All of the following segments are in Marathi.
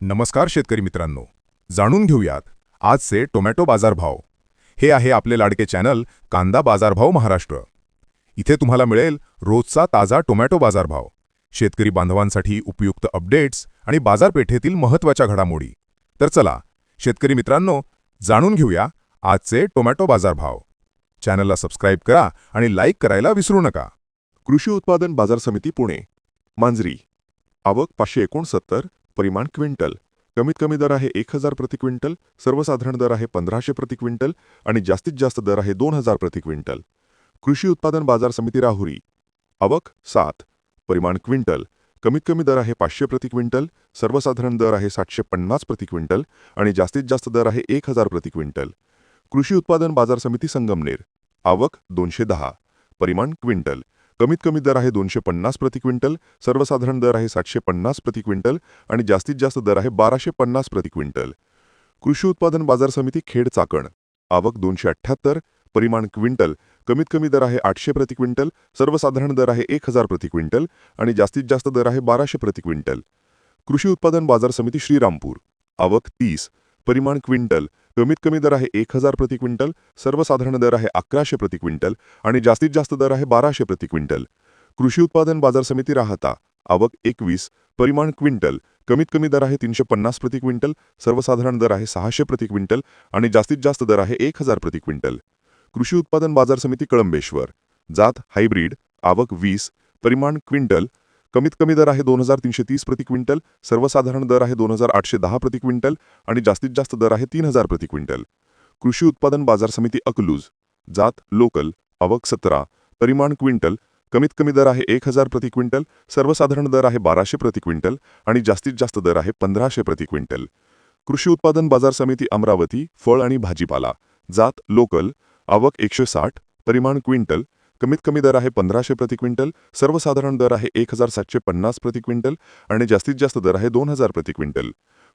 नमस्कार शेतकरी मित्रांनो. जाणून घेऊयात आजचे टोमॅटो बाजारभाव. हे आहे आपले लाडके चॅनल कांदा बाजारभाव महाराष्ट्र. इथे तुम्हाला मिळेल रोजचा ताजा टोमॅटो बाजारभाव. शेतकरी बांधवांसाठी उपयुक्त अपडेट्स आणि बाजारपेठेतील महत्त्वाच्या घडामोडी. तर चला शेतकरी मित्रांनो जाणून घेऊया आजचे टोमॅटो बाजारभाव. चॅनलला सबस्क्राईब करा आणि लाईक करायला विसरू नका. कृषी उत्पादन बाजार समिती पुणे. मांजरी. आवक पाचशे एकोणसत्तर परिमाण क्विंटल. कमीत कमी दर आहे एक हजार प्रति क्विंटल सर्वसाधारण दर आहे पंधराशे प्रति क्विंटल आणि जास्तीत जास्त दर आहे दोन हजार प्रति क्विंटल. कृषी उत्पादन बाजार समिती राहुरी. आवक सात. परिमाण क्विंटल. कमीत कमी दर आहे पाचशे प्रति क्विंटल सर्वसाधारण दर आहे सातशे पन्नास प्रति क्विंटल आणि जास्तीत जास्त दर आहे एक हजार प्रति क्विंटल. कृषी उत्पादन बाजार समिती संगमनेर. आवक दोनशे दहा. परिमाण क्विंटल. कमीत कमी दर आहे दोनशे पन्नास प्रति क्विंटल सर्वसाधारण दर आहे सातशे पन्नास प्रति क्विंटल आणि जास्तीत जास्त दर आहे बाराशे पन्नास प्रति क्विंटल. कृषी उत्पादन बाजार समिती खेड चाकण. आवक दोनशे अठ्ठ्याहत्तर परिमाण क्विंटल कमीत कमी दर आहे आठशे प्रति क्विंटल सर्वसाधारण दर आहे एक हजार प्रति क्विंटल आणि जास्तीत जास्त दर आहे बाराशे प्रति क्विंटल. कृषी उत्पादन बाजार समिती श्रीरामपूर. आवक तीस परिमाण क्विंटल. कमीत कमी दर आहे एक हजार प्रति क्विंटल सर्वसाधारण दर आहे अकराशे प्रति क्विंटल आणि जास्तीत जास्त दर आहे बाराशे प्रति क्विंटल. कृषी उत्पादन बाजार समिती राहता. आवक एकवीस परिमाण क्विंटल. कमीत कमी दर आहे तीनशे पन्नास प्रति क्विंटल सर्वसाधारण दर आहे सहाशे प्रति क्विंटल आणि जास्तीत जास्त दर आहे एक हजार प्रति क्विंटल. कृषी उत्पादन बाजार समिती कळंबेश्वर. जात हायब्रीड आवक वीस परिमाण क्विंटल कमीत कमी दर आहे दोन हजार तीनशे तीस प्रति क्विंटल सर्वसाधारण दर आहे दोन हजार आठशे दहा प्रति क्विंटल आणि जास्तीत जास्त दर आहे तीन हजार प्रति क्विंटल. कृषी उत्पादन बाजार समिती अकलूज जात लोकल आवक सतरा परिमाण क्विंटल कमीत कमी दर आहे एक हजार प्रति क्विंटल सर्वसाधारण दर आहे बाराशे प्रति क्विंटल आणि जास्तीत जास्त दर आहे पंधराशे प्रति क्विंटल. कृषी उत्पादन बाजार समिती अमरावती फळ आणि भाजीपाला जात लोकल आवक एकशे साठ परिमाण क्विंटल कमीत कमी दर आहे पंधराशे प्रति क्विंटल सर्वसाधारण दर आहे एक हजार सातशे पन्नास प्रति क्विंटल आणि जास्तीत जास्त दर आहे दोन हजार प्रति क्विंटल.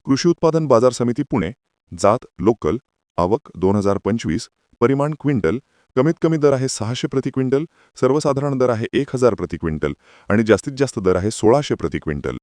कृषी उत्पादन बाजार समिती पुणे जात लोकल आवक दोन हजार पंचवीस परिमाण क्विंटल कमीत कमी दर आहे सहाशे प्रति क्विंटल सर्वसाधारण दर आहे एक हजार प्रति क्विंटल आणि जास्तीत जास्त दर आहे सोळाशे प्रति क्विंटल.